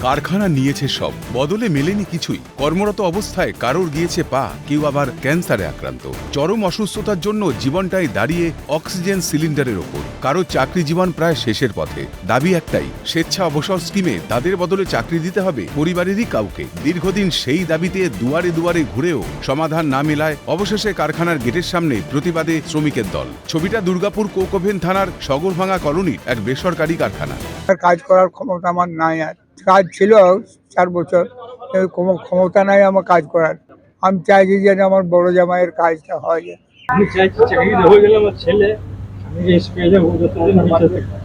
কারখানা নিয়েছে সব। বদলে মেলেনি কিছুই। কর্মরত অবস্থায় কারোর গিয়েছে পা, কেউ আবার ক্যান্সারে আক্রান্ত। চরম অসুস্থতার জন্য জীবনটাই দাঁড়িয়ে অক্সিজেন সিলিন্ডারের ওপর। কারও চাকরি জীবন প্রায় শেষের পথে। দাবি একটাই, স্বেচ্ছা অবসর স্কিমে তাদের বদলে চাকরি দিতে হবে পরিবারেরই কাউকে। দীর্ঘদিন সেই দাবিতে দুয়ারে দুয়ারে ঘুরেও সমাধান না মেলায় অবশেষে কারখানার গেটের সামনে প্রতিবাদে শ্রমিকের দল। ছবিটা দুর্গাপুর কোকোভেন থানার সগরভাঙা কলোনির এক বেসরকারি কারখানা। কাজ করার ক্ষমতা আমার নাই আর। কাজ ছিল চার বছর কোনো ক্ষমতা নাই আমার কাজ করার। আমি চাইছি যে আমার বড় জামাইয়ের কাজটা হয়। যে আমি চাইছি চাকরিটা হয়ে গেলে আমার ছেলে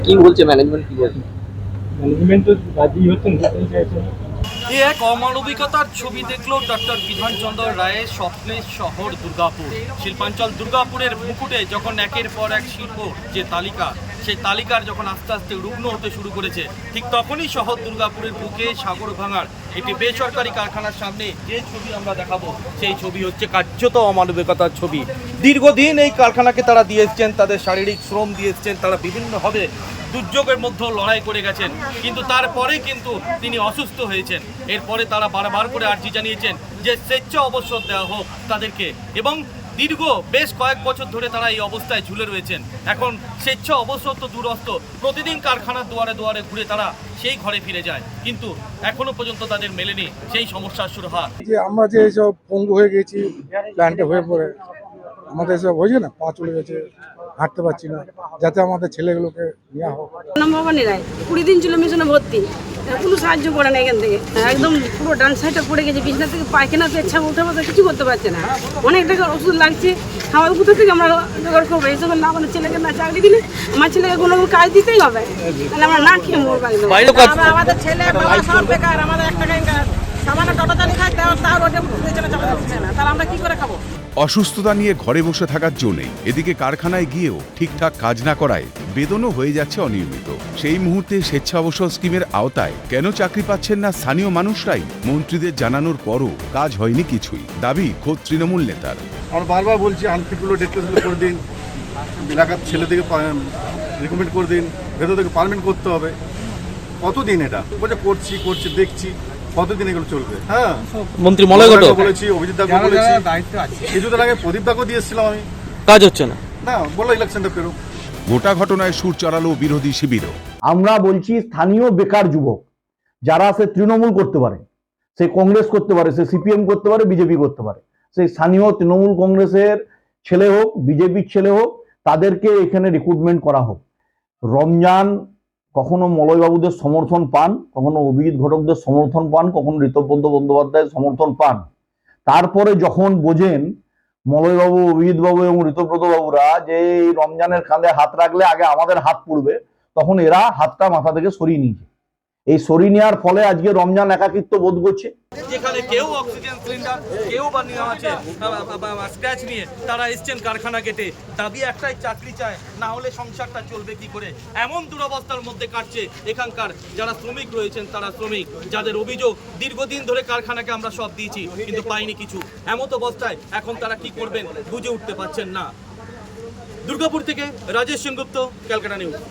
কি বলছে ম্যানেজমেন্ট কি বলছে? ম্যানেজমেন্ট তো রাজি হতেন। এ এক অমানবিকতার ছবি দেখল ডক্টর বিধানচন্দ্র রায়ের স্বপ্নের শহর দুর্গাপুর। শিল্পাঞ্চল দুর্গাপুরের মুকুটে যখন একের পর এক শিল্প যে তালিকা, সেই তালিকার যখন আস্তে আস্তে রুগ্ন হতে শুরু করেছে, ঠিক তখনই শহর দুর্গাপুরের বুকে সাগর ভাঙার একটি বেসরকারি কারখানার সামনে যে ছবি আমরা দেখাবো, সেই ছবি হচ্ছে কার্যত অমানবিকতার ছবি। দীর্ঘদিন এই কারখানাকে তারা দিয়ে এসছেন, তাদের শারীরিক শ্রম দিয়ে এসছেন, তারা বিভিন্নভাবে দুর্যোগের মধ্যেও লড়াই করে গেছেন। কিন্তু তারপরে কিন্তু তিনি অসুস্থ হয়েছেন। এরপরে তারা বারবার করে আর্জি জানিয়েছেন যে স্বেচ্ছা অবসর দেওয়া হোক তাদেরকে। এবং দীর্ঘ বেশ কয়েক বছর ধরে তারা এই অবস্থায় ঝুলে রয়েছেন। এখন স্বেচ্ছা অবসর তো দূরস্থ প্রতিদিন কারখানার দুয়ারে দুয়ারে ঘুরে তারা সেই ঘরে ফিরে যায়। কিন্তু এখনও পর্যন্ত তাদের মেলেনি সেই সমস্যার সুরাহা যে আমরা যে সব পঙ্গু হয়ে গেছি প্ল্যান্টে হয়ে পড়ে, আমাদের সব হয়েছে না? পা চলে গেছে। হাঁটতে পারছি না। যাতে আমাদের ছেলেগুলোকে নেওয়া হোক। ভবানী রায় কুড়ি দিন ছিল মিশনে ভর্তি। কোনো সাহায্য করে না এখান থেকে। একদম পুরো ডান সাইডটা পড়ে গেছে। বিছনা থেকে পায়খানা পেচ্ছা উঠে বসে কিছু করতে পারছে না। অনেক টাকার ওষুধ লাগছে। খাওয়ার কোথা থেকে আমরা জোগাড় করব। এইসব না আমাদের ছেলেকে না চাকরি দিলে আমার ছেলেকে কোনো কাজ দিতেই হবে। তাহলে আমরা না খেয়ে মরবো আমাদের ছেলে সব বেকার। আমাদের একটা সামান্য টোটো চালি খাই তাও তাও রোডে পেছনে চালাতে পারছে না। তাহলে আমরা কি করে খাব? অসুস্থতা নিয়ে ঘরে বসে থাকার জো নেই। এদিকে কারখানায় গিয়েও ঠিকঠাক কাজ না করায় বেতনও হয়ে যাচ্ছে অনিয়মিত। সেই মুহূর্তে স্বেচ্ছা অবসর স্কিমের আওতায় কেন চাকরি পাচ্ছেন না স্থানীয় মানুষরাই? মন্ত্রীদের জানানোর পরও কাজ হয়নি কিছুই। দাবি খোদ তৃণমূল নেতার। আমরা বারবার বলছি আনফিটগুলো ডেক্লেশন করে দিন, এলাকার ছেলে থেকে রিকমেন্ড করে দিন, ভেতর থেকে পারমেন্ট করতে হবে। কতদিন এটা? বলছে, করছি করছি, দেখছি। কতদিন এগুলো চলবে? হ্যাঁ। মন্ত্রী মলয়কে বলেছি অভিজিৎ দাকে বলেছি। কিছুদিন আগে প্রদীপ দাকে দিয়েছিলাম আমি। কাজ হচ্ছে না। না বলল ইলেকশনটা পেরো গোটা ঘটনায় সুর চড়ালো বিরোধী শিবিরও। আমরা বলছি স্থানীয় বেকার যুবক যারা সে তৃণমূল করতে পারে সে কংগ্রেস করতে পারে সে সিপিএম করতে পারে বিজেপি করতে পারে সেই স্থানীয় তৃণমূল কংগ্রেসের ছেলে হোক বিজেপির ছেলে হোক তাদেরকে এখানে রিক্রুটমেন্ট করা হোক। রমজান কখনো মলয়বাবুদের সমর্থন পান, কখনো অভিজিৎ ঘটকদের সমর্থন পান, কখনো ঋতব্রত বন্দ্যোপাধ্যায়ের সমর্থন পান। তারপরে যখন বোঝেন মলয়বাবু, অভিজিৎবাবু এবং ঋতব্রত বাবুরা যে এই রমজানের কাঁধে হাত রাখলে আগে আমাদের হাত পড়বে, তখন এরা হাতটা মাথা থেকে সরিয়ে নিয়েছে। এই সরিয়ে নেওয়ার ফলে আজকে রমজান একাকিত্ব বোধ করছে। যেখানে কেউ অক্সিজেন সিলিন্ডার, কেউ বা আছে স্ক্র্যাচ নিয়ে তারা এসছেন কারখানা গেটে দাবি একটাই, চাকরি চায়, না হলে সংসারটা চলবে কি করে? এমন দুরবস্থার মধ্যে কাটছে এখানকার যারা শ্রমিক রয়েছেন, তারা শ্রমিক, যাদের অভিযোগ দীর্ঘদিন ধরে কারখানাকে আমরা সব দিয়েছি, কিন্তু পাইনি কিছু। এমত অবস্থায় এখন তারা কি করবেন, বুঝে উঠতে পারছেন না। দুর্গাপুর থেকে রাজেশ সেনগুপ্ত, ক্যালকাটা নিউজ।